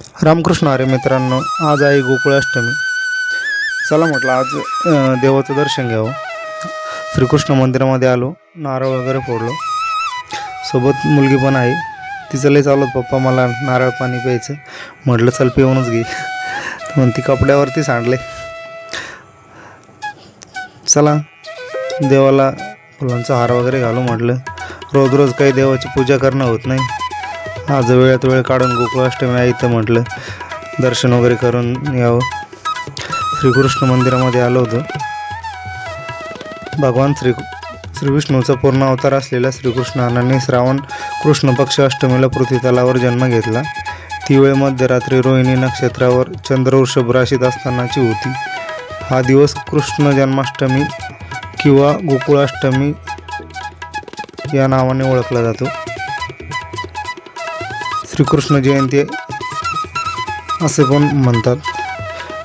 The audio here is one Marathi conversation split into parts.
रामकृष्ण अरे मित्रांनो आज आहे गोकुळाष्टमी. चला म्हटलं आज देवाचं दर्शन घ्यावं. श्रीकृष्ण मंदिरामध्ये आलो नारळ वगैरे फोडलो. सोबत मुलगी पण आहे. तिचं लय चालत पप्पा मला नारळ पाणी प्यायचं. म्हटलं चल पिऊनच घे. तर ती कपड्यावरती सांडले. चला देवाला फुलांचा हार वगैरे घालू म्हटलं. रोज रोज काही देवाची पूजा करणं होत नाही. आज वेळात वेळ काढून गोकुळाष्टमी आहे तर म्हटलं. दर्शन वगैरे करून यावं. श्रीकृष्ण मंदिरामध्ये आलो होतो. भगवान श्री श्रीविष्णूचा पूर्ण अवतार असलेल्या श्रीकृष्णाने श्रावण कृष्ण पक्ष अष्टमीला पृथ्वी तलावर जन्म घेतला. ती वेळ मध्यरात्री रोहिणी नक्षत्रावर चंद्रवृषभ राशीत असतानाची होती. हा दिवस कृष्ण जन्माष्टमी किंवा गोकुळाष्टमी या नावाने ओळखला जातो. श्रीकृष्ण जयंती असे पण म्हणतात.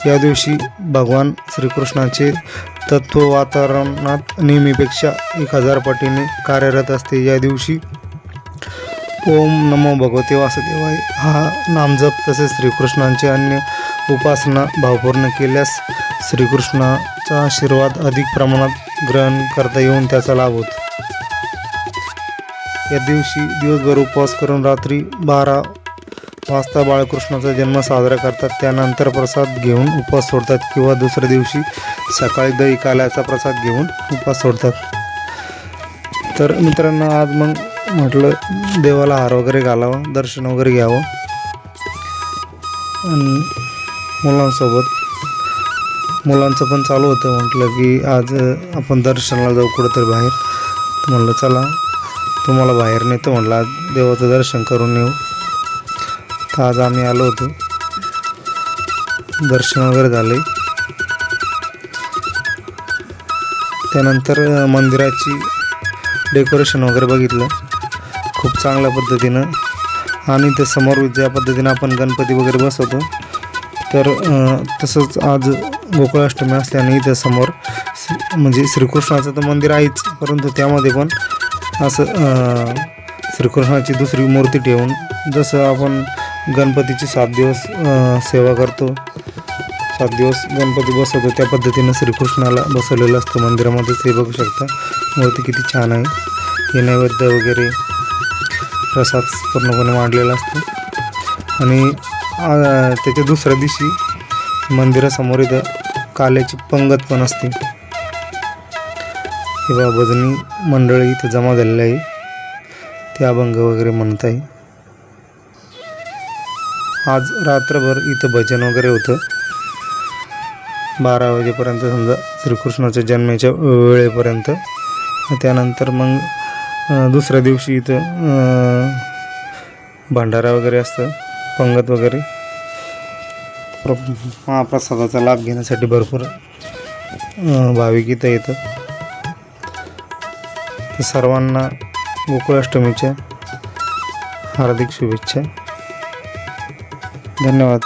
या दिवशी भगवान श्रीकृष्णाचे तत्व वातावरणात नेहमीपेक्षा एक हजार पटीने कार्यरत असते. या दिवशी ओम नमो भगवते वासुदेवाय. हा नामजप तसेच श्रीकृष्णांचे अन्य उपासना भावपूर्ण केल्यास श्रीकृष्णाचा आशीर्वाद अधिक प्रमाणात ग्रहण करता येऊन त्याचा लाभ होतो. या दिवशी दिवसभर उपवास करून रात्री बारा वाजता बाळकृष्णाचा जन्म साजरा करतात. त्यानंतर प्रसाद घेऊन उपवास सोडतात किंवा दुसऱ्या दिवशी सकाळी दही काल्याचा प्रसाद घेऊन उपवास सोडतात. तर मित्रांनो आज मग म्हटलं देवाला हार वगैरे घालावा दर्शन वगैरे घ्यावं. आणि मुलांसोबत मुलांचं पण चालू होतं म्हटलं की आज आपण दर्शनाला जाऊ कुठंतरी बाहेर. म्हटलं म्हणलं चला तुम्हाला बाहेर नेतो म्हणलं आज देवाचं दर्शन करून येऊ तर आज आम्ही आलो होतो. दर्शन वगैरे झाले. त्यानंतर मंदिराची डेकोरेशन वगैरे बघितलं. खूप चांगल्या पद्धतीनं. आणि ते समोर ज्या पद्धतीनं आपण गणपती वगैरे बसवतो तर तसंच आज गोकुळाष्टमी असल्याने इथं समोर म्हणजे श्रीकृष्णाचं तर मंदिर आहेच परंतु त्यामध्ये पण असं श्रीकृष्णाची दुसरी मूर्ती ठेवून जसं आपण गणपतीची सात दिवस सेवा करतो सात दिवस गणपती बसवतो त्या पद्धतीनं श्रीकृष्णाला बसवलेलं असतं मंदिरामध्ये. हे बघू शकता मूर्ती किती छान आहे. हे नैवेद्य वगैरे प्रसाद पूर्णपणे मांडलेला असतो. आणि त्याच्या दुसऱ्या दिवशी मंदिरासमोर इथं काल्याची पंगत पण असते. किंवा भजनी मंडळी इथं जमा झालेलं आहे. ते अभंग वगैरे म्हणत आहे आज रात्रभर इथं भजन वगैरे होतं. बारा वाजेपर्यंत समजा श्रीकृष्णाच्या जन्माच्या वेळेपर्यंत. त्यानंतर मग दुसऱ्या दिवशी इथं भंडारा वगैरे असतं पंगत वगैरे. महाप्रसादाचा लाभ घेण्यासाठी भरपूर भाविक इथं येतं तर सर्वांना गोकुळाष्टमीच्या हार्दिक शुभेच्छा. धन्यवाद.